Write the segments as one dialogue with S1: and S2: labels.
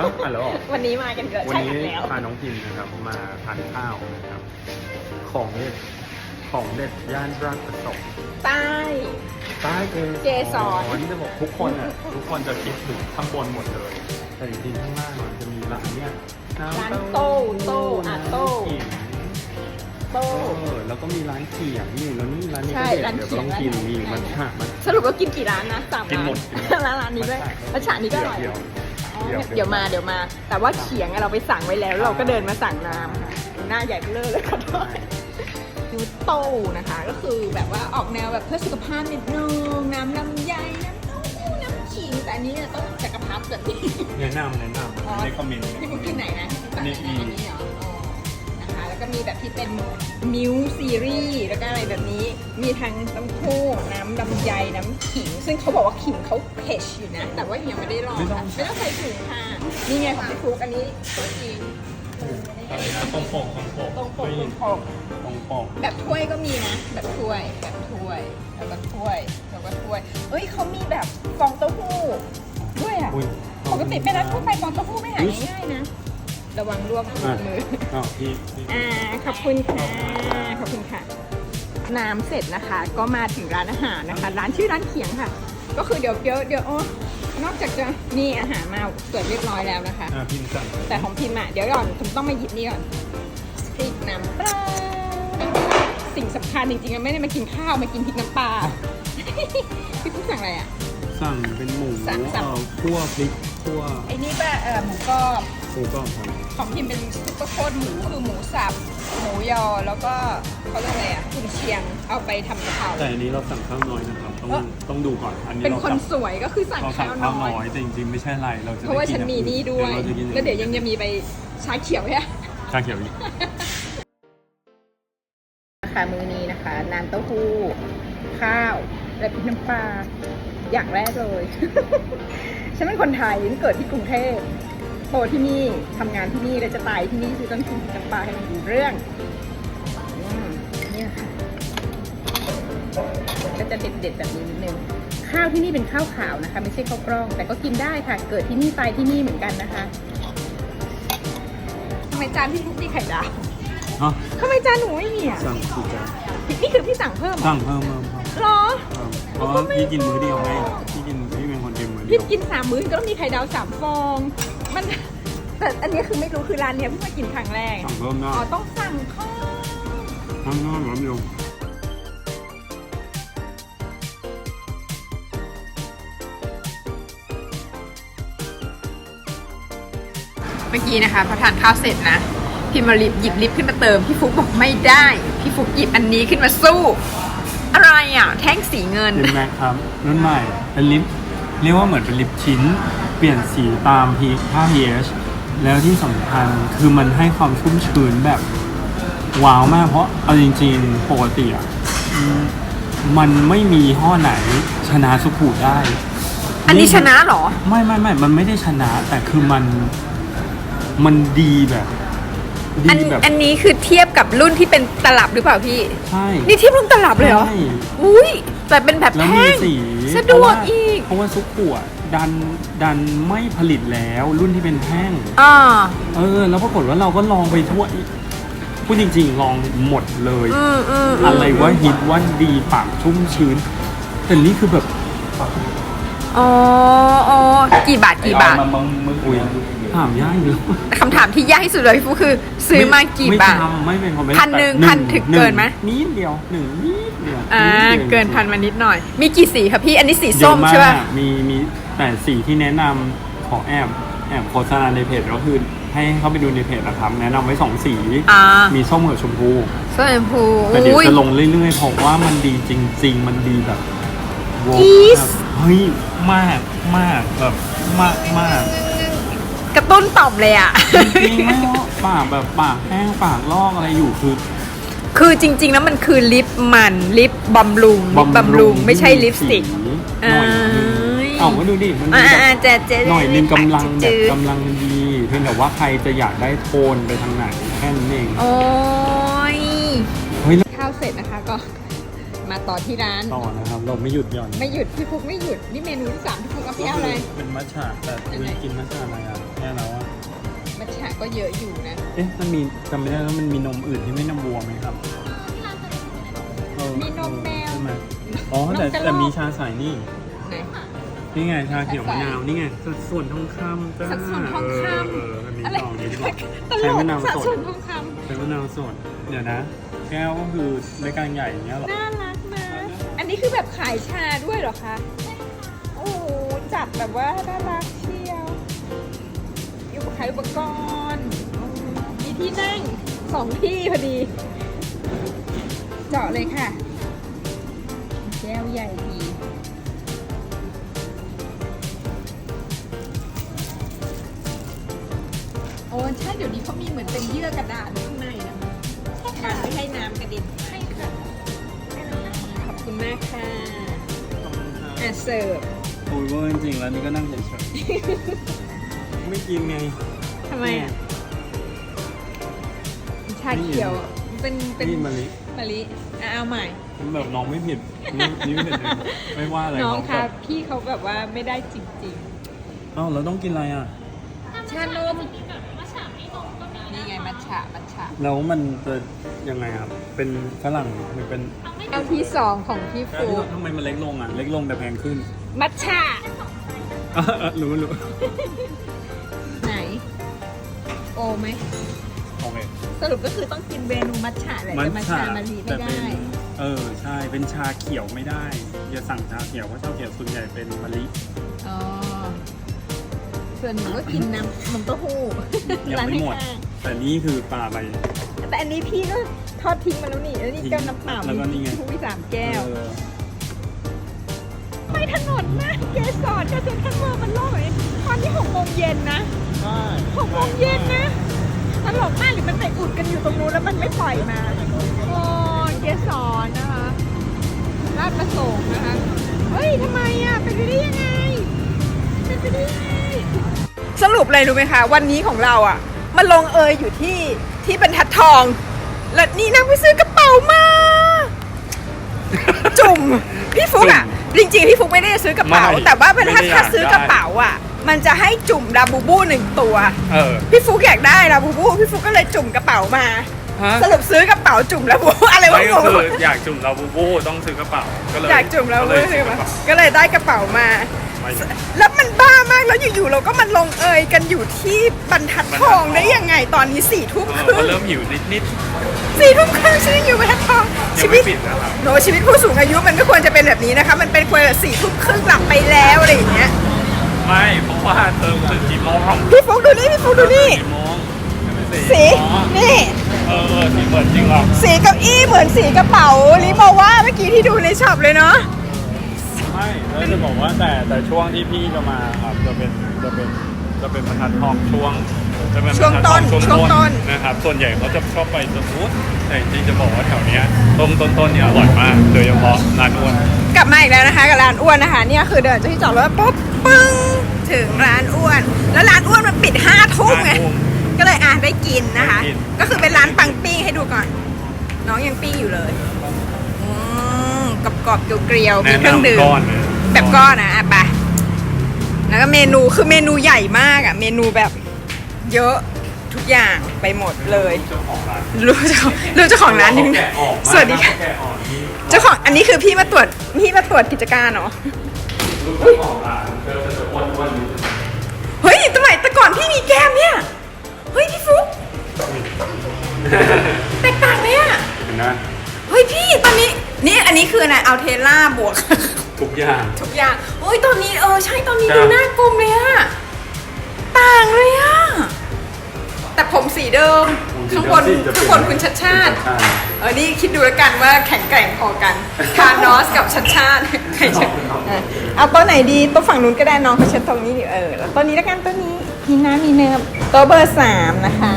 S1: อ้าวอะแล้วเหรอ
S2: วันนี้มากันเยอะ
S1: วัน
S2: ใช่
S1: นี้
S2: แล้ว
S1: พาน้องพิมนะครับ มาทานข้าวนะครับ ของเด็ดของเด็ดย่านราชประสงค์
S2: ใต้
S1: ใต้เจ
S2: เจสอน
S1: นี่จะบอกทุกคนอะทุกคนจะคิดถึงข้างบนหมดเลย แต่จริงๆข้างล่างมันจะมีร้านเนี้ยน้ำ
S2: ร้าน
S1: เต้า
S2: โต้โต้อะโต้
S1: น้ำขิง
S2: โต้
S1: เออแล้วก็มีร้านเขียงนี่แล้วนี่ร้านนี้
S2: ใช่
S1: ก็เด็ด
S2: ร้าน
S1: เดี๋ยว
S2: เขียง
S1: ต้องกิน
S2: ร้าน
S1: นี่
S2: เขียง
S1: มันฉะมัน
S2: สรุปว่ากินกี่ร้านนะสาม
S1: กิน
S2: ร้าน
S1: หมดกินหมด
S2: ร้านร้านนี้ด้วย
S1: มั
S2: ร้านฉานี้ก็อร่อย
S1: เดี๋ยว
S2: อ๋อ
S1: เดี๋ยว
S2: เดี๋ยวมาเดี๋ยวมา แต่ว่าเขียงอะเราไปสั่งไว้แล้ว เราก็เดินมาสั่งน้ำค่ะหน้าใหญ่เบลอเลยขอโทษนูโต้นะคะ ก็คือแบบว่าออกแนวแบบเพื่อสุขภาพนิดนึงน้ำลำไยน้ำเต้าหู้น้ำขิงแต่อันนี้เนี่ยต้องจักรพรรดิแบบนี้
S1: แนะนำแนะน
S2: อ๋อำ
S1: ในคอมเมนต์
S2: ที่คุณกินไหนนะที่
S1: นี่
S2: สั่งไหนนะอันนี้เหรอ ก็มีแบบที่เป็นมิวซีรีส์แล้วก็อะไรแบบนี้ มีทั้งน้ำพุน้ำลำไยน้ำขิง ซึ่งเขาบอกว่าขิงเขาเผ็ดอยู่นะ แต่ว่ายังไม่ได้ลองค่ะไม่ต้องใส่ถุงค่ะนี่ไงของพี่ฟลุกอันนี้ตัวจริง
S1: อะไรนะตรงปกตรงปก
S2: ตรงปกตรงปก
S1: ตรงปก
S2: แบบถ้วยก็มีนะ แบบถ้วย แบบถ้วย แล้วก็ถ้วย แล้วก็ถ้วย เอ้ยเขามีแบบฟองเต้าหู้ด้วยอะ
S1: อุ้ย
S2: ปกติเป็นร้านทั่วไปฟองเต้าหู้ไม่หาง่ายๆนะ ระวังลวกมือ
S1: อ้าวพี่พี่
S2: อ่าขอบคุณค่ะ ขอบคุณค่ะ น้ำเสร็จนะคะ ก็มาถึงร้านอาหารนะคะ ร้านชื่อร้านเขียงค่ะ ก็คือเดี๋ยวเดี๋ยวเดี๋ยวอ๋อนอกจากจะนี่อาหารมาเสิร์ฟเรียบร้อยแล้วนะคะ
S1: อ่าพิมพ์สั่ง
S2: แต่ของพิมพ์อะเดี๋ยวก่อนผมต้องมาหยิบนี่ก่อนพริกน้ำปลาสิ่งสำคัญจริงๆอะไม่ได้มากินข้าวมากินพริกน้ำปลา พี่ปุ๊กสั่งอะไรอะ
S1: สั่งเป็นหมู
S2: สั่งสั่ง
S1: เอ่อคั่วพริกคั่ว
S2: ไอ้นี่ป่ะเออหมูกรอบ
S1: หมูกรอบครับ
S2: ของพิมเป็นซุปเปอร์โคตรหมูคือหมูสับ หมูยอแล้วก็เขาเรียกอะไรอะกุนเชียงเอาไปทำกะเพรา
S1: แต่อันนี้เราสั่งข้าวน้อยนะครับ ต้อง
S2: เอ้อ
S1: ต้องดูก่อน อันนี้
S2: เป็น
S1: เรา
S2: คน
S1: สั่ง
S2: สวยก็คือสั่ง
S1: เราสั่
S2: ข้างว
S1: ข้าว
S2: น้
S1: น้
S2: อ
S1: อยย แต่จริงๆ ไม่ใช่อะไร เราจะ
S2: เพราะว่า
S1: ได้
S2: ฉัน
S1: กิ
S2: มี
S1: อย่าง
S2: นี่
S1: อื่
S2: ด้วย
S1: เราจะกินอาง
S2: แล้วเดี๋ยวยังจะมีไปชาเขียวเนี่ย
S1: ชาเขียวอีก
S2: ค่ะมือนี้นะคะน้ำเต้าหู้ ข้าว และพริกน้ำปลาอย่างแรกเลย ฉันเป็นคนไทยฉันเกิดที่กรุงเทพ โตที่นี่ทำงานที่นี่และจะตายที่นี่คือต้องกินพริกน้ำปลาให้มันดูเรื่องอืมนี่นะคะก็จะเด็ดๆแบบนี้นิดนึงข้าวที่นี่เป็นข้าวขาวนะคะ ไม่ใช่ข้าวกล้อง แต่ก็กินได้ค่ะ เกิดที่นี่ตายที่นี่เหมือนกันนะคะทำไมจานพี่ฟุกมีไข่ดาว
S1: ฮะ
S2: ทำไมจานหนูไม่มีอะ
S1: สั่งกี่จาน
S2: นี่คือพี่สั่งเพิ่มเหรอ
S1: สั่งเพิ่มเพิ่มครับ
S2: หรอ
S1: เพิ่มเพราะว่าพี่กินมื้อเดียวไงพี่กินพี่เป็นคนกินมื้อเดี
S2: พี่
S1: ยว
S2: กินสามมื้อก็ต้องมีไข่ดาวสามฟองมัน แต่อันนี้คือไม่รู้คือร้านเนี้ยเพิ่งมากินครั้งแรก
S1: สั่งเพิ่มได้
S2: อ๋อต้องสั่งข้าว
S1: ข้างนอกร้อนอยู่
S2: เมื่อกี้นะคะพอทานข้าวเสร็จนะ พี่มาลิบหยิบลิฟต์ขึ้นมาเติม พี่ฟุกบอกไม่ได้ พี่ฟุกหยิบอันนี้ขึ้นมาสู้ อะไรอะ แท่งสีเงิน
S1: ลิปแม็กครับรุ่นใหม่เป็นลิปเรียกว่าเหมือนเป็นลิปชิ้น เปลี่ยนสีตามพีค่า pH แล้วที่สำคัญคือมันให้ความชุ่มชื้นแบบว้าวมากเพราะเอาจริงๆปกติอะอืมมันไม่มียี่ห้อไหนชนะสุขุได้
S2: อันนี้ชนะเหรอ
S1: ไม่ไม่ไม่มันไม่ได้ชนะ แต่คือมันมันดีแบบดี
S2: อัน
S1: แบบ
S2: อันนี้คือเทียบกับรุ่นที่เป็นตลับหรือเปล่าพี่
S1: ใช่
S2: นี่เทียบรุ่นตลับเลยเหรอ
S1: ใช่
S2: อุ้ยแต่เป็นแบบ
S1: แล้ว
S2: แท่
S1: มี
S2: ง
S1: สี
S2: สะดวกอีก
S1: เพราะว่าซุกขวด ดันดันไม่ผลิตแล้วรุ่นที่เป็นแท่ง
S2: อ่า
S1: เออ แล้วปรากฏว่าเราก็ลองไปทั่วอีกพูดจริงๆ ลองหมดเลย
S2: อืมอืมม
S1: อะไรว่าฮิตว่าดีปากชุ่มชื้น แต่นี่คือแบบ
S2: อ๋ออ๋อกี่บาทกี่บาท
S1: อุ้ยถามยากอยู่
S2: คำถามที่ยากที่สุดเลยพี่ฟูคือซื้อมากี่
S1: ไม่
S2: บาท
S1: ทำไม่เป็นความไม่
S2: พันหนึ่ง
S1: แต่
S2: พันถึงเกินไหม
S1: นิดเดียวหนึ่งนิดเดียว
S2: อ่า
S1: ดดียว
S2: เกินพันมานิดหน่อย มีกี่สีคะพี่ อันนี้สี
S1: เย
S2: ส้ม
S1: อะาก
S2: ใช่ป่ะ
S1: มีมี แต่สีที่แนะนำขอแอบแอบโฆษณาในเพจก็คือให้เข้าไปดูในเพจนะครับแนะนำไว้สองสี
S2: อ่า
S1: มีส้มกับชมพู
S2: ส้มชมพู
S1: แต่เดี๋ยว
S2: อุ้ย
S1: จะลงเรื่อยๆเพราะว่ามันดีจริง ๆ มันดีแบบโว้
S2: อีส
S1: แบบเฮ้ยมากมากแบบมากมาก
S2: กระตุ้นต่อมเลยอะ
S1: จริงๆไม่ว่าปากแบบปากแห้งปากลอกอะไรอยู่คือ
S2: คือจริง ๆ แล้วมันคือลิปมันลิปบำรุงลิปบำรุงไม่ใช่ลิปสติก
S1: สีหน่อยนึง
S2: เอ้ย
S1: เอาก็ดูดิมัน
S2: อ่า
S1: มีแบบ
S2: อ่าเจ๊เจ๊
S1: หน่อยนึงกำลังแบบ
S2: จืด
S1: กำลังดีเพียงแต่ว่าใครจะอยากได้โทนไปทางไหนแค่นั้นเอง
S2: โอ้ย
S1: เฮ้ยแล้ว
S2: ข้าวเสร็จนะคะก็มาต่อที่ร้าน
S1: ต่อนะครับ เราไม่หยุดหย่อน
S2: ไม่หยุดพี่ฟุกไม่หยุด นี่เมนูที่สามพี่ฟุกเอาพี่เอาอะไร
S1: เป็นมัทฉะแต่
S2: อันไหน
S1: วิกินมัทฉะอะไรอะแค่แล้วอะ
S2: ก็เยอะอยู่นะ
S1: เอ๊ะมันมีจำไม่ได้แล้วมันมีนมอื่นที่ไม่นมวัวไหมครับเออ
S2: มีนมแมว
S1: ใช่ไหมอ๋อแต่
S2: นมกระรอก
S1: แต่มีชาใสนี่
S2: ไหน
S1: นี่ไงชาเขียวมะนาวนี่ไงสัดส่วนทองคำจ้า
S2: สัดส่วนทองคำ
S1: เออเออมันมี
S2: อะไร
S1: ซองนี้ด้วย
S2: ตล
S1: ใช้
S2: ก
S1: มะนาว
S2: สัด
S1: สด
S2: ส่วนทองค
S1: ใช้มะนาวสดเดี๋ยวนะ แก้วก็คือในกลางใหญ่อย่างเงี้ยเหรอำ
S2: น่ารักนะ อันนี้คือแบบขายชาด้วยเหรอคะโอ้โหจัดแบบว่าน่ารักเชียวอยู่ขายอุปกรณ์อืมมีที่นั่งสองที่พอดี เจาะเลยค่ะ แก้วใหญ่ดี โอ้ใช่เดี๋ยวนี้เขามีเหมือนเป็นเยื่อกระดาษข้างในนะการไม่ให้น้ำกระเด็นใช่ค่ะขอบคุณมากค่ะอะเสิร์ฟ
S1: โอ้ยเวอร์จริงๆแล้วนี่ก็นั่งเฉยๆไม่กินไง
S2: ทำไมอะชาเขียวเป็นเป็น
S1: นี่มะลิ
S2: มะลิอะเอาใหม่
S1: มันแบบน้องไม่ผิดนี่นี่ไม่ผิดเลยไม่ว่าอะไร
S2: น้อง
S1: เขา
S2: ค่ะ
S1: แบบ
S2: พี่เขาแบบว่าไม่ได้จริง
S1: เอ้าเราต้องกินอะไรอะ
S2: ๆชานมนี่ไงมัท ฉะมัทฉะ
S1: แล้วมันจะยังไงครับ เป็นฝรั่งมันเป็น
S2: แก้วที่สองของพี่
S1: แก้ว
S2: ฟู
S1: ที่ทำไมมันเล็กลงอะ เล็กลงแต่แพงขึ้น
S2: มัทฉะ
S1: อะอะรู้รู้
S2: ไหน โอไหม
S1: โอเค
S2: สรุปก็คือต้องกินเมนูมัทฉะแหละแต่มัทฉะมะลิไม่
S1: แต่
S2: ได้
S1: เป็นเออใช่เป็นชาเขียวไม่ได้อย่าสั่งชาเขียวเพราะชาเขียวส่วนใหญ่เป็นมะลิ
S2: อ๋อ ส่วนหนูก็กินน้ำนมเต้าหู้
S1: ยัง
S2: ร้าน
S1: ไม่หมด
S2: ข้าง
S1: แต่นี่คือปลาใบ
S2: ๆแต่อันนี้พี่ก็ทอดทิ้งมาแล้วนี่แล้วนี่แก้วน้ำเปล่า
S1: แล้วก็นี่ไง
S2: ทุกที่สามแก้ว
S1: เออ
S2: ไปถนนนะเกสรกับเซ็นทรัลเวิลด์มันโล่งเลยตอนที่หกโมงเย็นนะ
S1: ใช่
S2: หกโมงเย็นนะตลกมากหรือมันไปอุดกันอยู่ตรงนู้นแล้วมันไม่ปล่อยมาโอ้เกสรนะคะราชประสงค์นะคะเฮ้ยทำไมอะเป็นไปได้ยังไงเป็นไปได้ยังไงสรุปเลยรู้ไหมคะ วันนี้ของเราอะ มันลงเอยอยู่ที่ที่บรรทัดทอง และนี่นางไปซื้อกระเป๋ามา จุ่ม พี่ฟุกอะ จริงๆ พี่ฟุกไม่ได้ซื้อกระเป๋า
S1: ไม่
S2: แต่ว่าเป็นถ้า
S1: ไม่ได้อยาก
S2: ถ้าซื้อกระเป๋าอะ มันจะให้จุ่มดาบูบูหนึ่งตัว
S1: เออ
S2: พี่ฟุกอยากได้ลาบูบู พี่ฟุกก็เลยจุ่มกระเป๋ามา
S1: ฮะ
S2: สรุปซื้อกระเป๋าจุ่มลาบูบูอะไรวะ
S1: ไม่
S2: ง
S1: ก็
S2: ง
S1: คืออยากจุ่มลาบูบูต้องซื้อกระเป๋าก็เลย
S2: อยากจุ่มลาบูบู
S1: ก็เลย
S2: ซื้
S1: ซื้
S2: อ
S1: อก
S2: ก
S1: ระ
S2: ระเป๋า
S1: เป๋า
S2: ก็เลยได้กระเป๋ามา
S1: ไม่
S2: แล้วมันบ้ามากแล้วอยู่ๆเราก็มันลงเอยกันอยู่ที่บรรทัดทองได้ยังไงตอนนี้สี่ทุ่ม
S1: เอ
S2: ค
S1: อ
S2: รึ่
S1: ก็
S2: ง
S1: เริ่มหิวนิดนิด
S2: สี่ทุ่มครึ่งฉันยังอยู่บรรทัดทอง
S1: ๆยั
S2: ชี
S1: ง
S2: วิ
S1: ไม่
S2: ต
S1: ปิดนะครับ
S2: โนชีวิตผู้สูงอายุมันไม่ควรจะเป็นแบบนี้นะคะ มันเป็นควรสี่ทุ่มครึ่งหลับไปแล้วอะไรอย่างเงี้ย
S1: ไม่เพราะว่าเธอตื่นกี่โมง
S2: พี่ฟุกดูนี่พี่ฟุกดูนี่
S1: กี่โมง
S2: สี
S1: อ๋อ
S2: นี่
S1: เออเออสีเหมือนจริงหรอ
S2: สีเก้าอี้เหมือนสีกระเป๋าลิโมว่าเมื่อกี้ที่ดูในช็อปเลยเนาะ
S1: ไม่ แล้วจะบอกว่าแต่แต่ช่วงที่พี่จะมาครับจะเป็นจะเป็นจะเป็นบรรทัดทองช่วงจะเป็นบรรทัดทอง
S2: ช่วงต้น
S1: ช่วง
S2: ช่วงต้
S1: ต้
S2: น
S1: นนะครับส่วนใหญ่เขาจะชอบไปตรงนู้นแต่จริงๆจะบอกว่าแถวเนี้ยต้นต้นต้นเนี่ยอร่อยมากโดยเฉพาะร้านอ้วน
S2: กลับมาอีกแล้วนะคะกับร้านอ้วนนะคะเนี่ยคือเดินจากที่จอดรถปุ๊บปึ้งถึงร้านอ้วน แล้วร้านอ้วนมันปิดห้าทุ่มไง
S1: ห้าทุ่ม
S2: ก็เลยอ่านได้กินนะคะ
S1: ได้กิน
S2: ก็คือเป็นร้านปังปิ้งให้ดูก่อน น้องยังปิ้งอยู่เลยอืม กรอบกรอบๆเกลียวๆมี
S1: แนะ
S2: เครื่องดื่ม
S1: นำก้อนเลย
S2: แบบก้อนนะอะไปแล้วก็เมนูคือเมนูใหญ่มากอะ เมนูแบบเยอะทุกอย่างไปหมดเลย
S1: เจ้าของร้าน
S2: รู้เจ้าของรู้เจ้าของร้านนิดนึง
S1: เขแกะออกมาก
S2: สวัสดีค่ะ
S1: เขาแกะออกนี่
S2: เจ้าของอันนี้คือพี่มาตรวจพี่มาตรวจกิจการเนาะ
S1: ลูกเจ้าของร้านเธอจะอ้วนอ้วนๆนิดนึง
S2: เฮ้ยสมัยแต่ก่อนพี่มีแก้มเนี่ย เฮ้ยพี่ฟุ๊กแตกต่างเลยอะ
S1: เห็นไหม
S2: เฮ้ยพี่ตอนนี้ นี่อันนี้คืออะไรเอาเทล่าบวก
S1: ทุกอย่าง
S2: ทุกอย่างโอ้ยตอนนี้เออใช่ตอนนี้
S1: จ้ะ
S2: ดูหน้ากลมเลยอะต่างเลยอะแต่ผมสีเดิมข้างบนข้างบนคุณชัดชาติเออนี่คิดดูแล้วกันว่าแข็งแกร่งพอกันคานอสกับชัดชาติใครจะเออเอาโต๊ะไหนดีโต๊ะฝั่งนู้นก็ได้น้องเขาเช็ดตรงนี้ดิเออแล้วโต๊ะนี้แล้วกันโต๊ะนี้มีน้ำมีเนื้อโต๊ะเบอร์สามนะคะ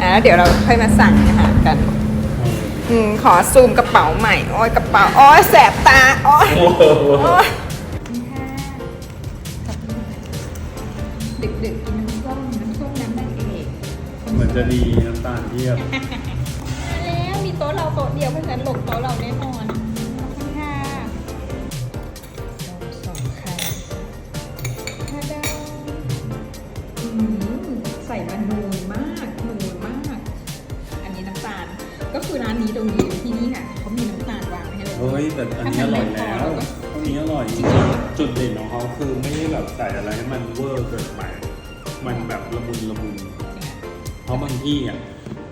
S2: อ่าแล้วเดี๋ยวเราค่อยมาสั่งอาหารกัน อืมขอซูมกระเป๋าใหม่ โอ้ยกระเป๋า โอ้ยแสบตา โอ้ย
S1: โอ้โห
S2: โอ้ยดึกๆกินน้ำส้มน้ำส้มน้ำนางเอก
S1: เหมือนจะดีน้ำตาลเทียบ
S2: มาแล้วมีโต๊ะเราโต๊ะเดียวเพราะฉะนั้นหลงโต๊ะเราแน่นอน ดงดีที่นี่น่ะเขามีน้ำตาลวางให้เรา
S1: เฮ้ยแต่อันนี้อร่อยแล้วอันนี้อร่อยจริงจุดเด่นของเขาคือไม่ได้แบบใส่อะไรให้มันเวอร์เกินไปมันแบบละมุนละมุนเพราะบางที่อะ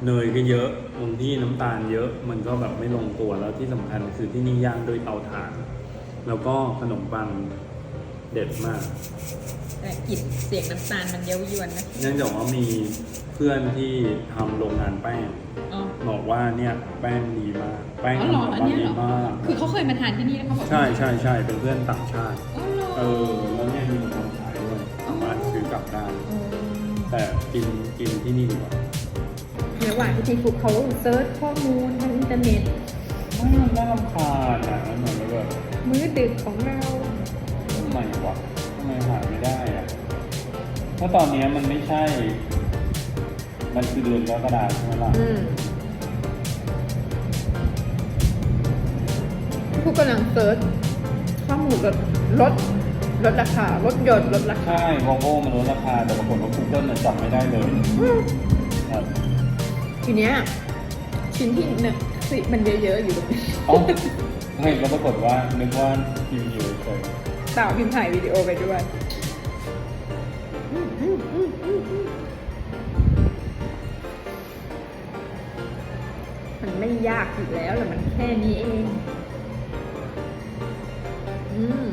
S1: เนยก็เยอะบางที่น้ำตาลเยอะ มันก็แบบไม่ลงตัวแล้วที่สำคัญคือที่นี่ย่างด้วยเตาถ่าน แล้วก็ขนมปัง เด็ดมาก
S2: แต่กลิ่นเสียงน้ำตาลมันเย้ายวนนะ
S1: เนื่องจากว่ามีเพื่อนที่ทำโรงงานแป้ง
S2: อ๋อ
S1: บอกว่าเนี่ยแป้งดีมาก แป้ง
S2: อ๋อเหรอ
S1: ทำแบบ
S2: อัน
S1: ว่า
S2: เนี้ย
S1: ดี
S2: เหรอ
S1: มาก
S2: คือเขาเคยมาทานที่นี่แล้วเขาบอก
S1: ใช่ใช่ใช่เป็นเพื่อนต่างชาติ
S2: อ๋อเหรอ
S1: เออแล้วเนี่ยมีคนขายด้วยสามารถซื้อกลับได้
S2: อ๋อ
S1: แต่กินกินที่นี่ดีกว่า
S2: ระหว่างที่ทีฟุกเขาเซิร์ชข้อมูลทางอินเทอร์เน็ต
S1: ไม่มันน่ารำคาญอะมันเหมือนกับแบบ
S2: มื้อดึกของเรา
S1: ทำไมวะทำไมหาไม่ได้อะเพราะตอนเนี้ยมันไม่ใช่ มันคือเดือนกรกฎาคมใช่ไหมล่ะ
S2: อืมผู้กำลังเซิร์ชข้อมูลลดลดลดราคาลดหยดลดราคา
S1: ใช่วอลโว่มันลดราคา แต่ปรากฏว่า Google มันจำไม่ได้เลย
S2: อืม
S1: ครับ
S2: ทีเนี้ยชิ้นที่หนึ่งสิมันเยอะๆอยู่ตรงนี้
S1: เอ้าเฮ้ยแล้วปรากฏว่านึกว่าพิมพ์อยู่เฉย
S2: สาวพิมพ์ถ่ายวิดีโอไปด้วยมันไม่ยากอยู่แล้วแหละมันแค่นี้เอง อืม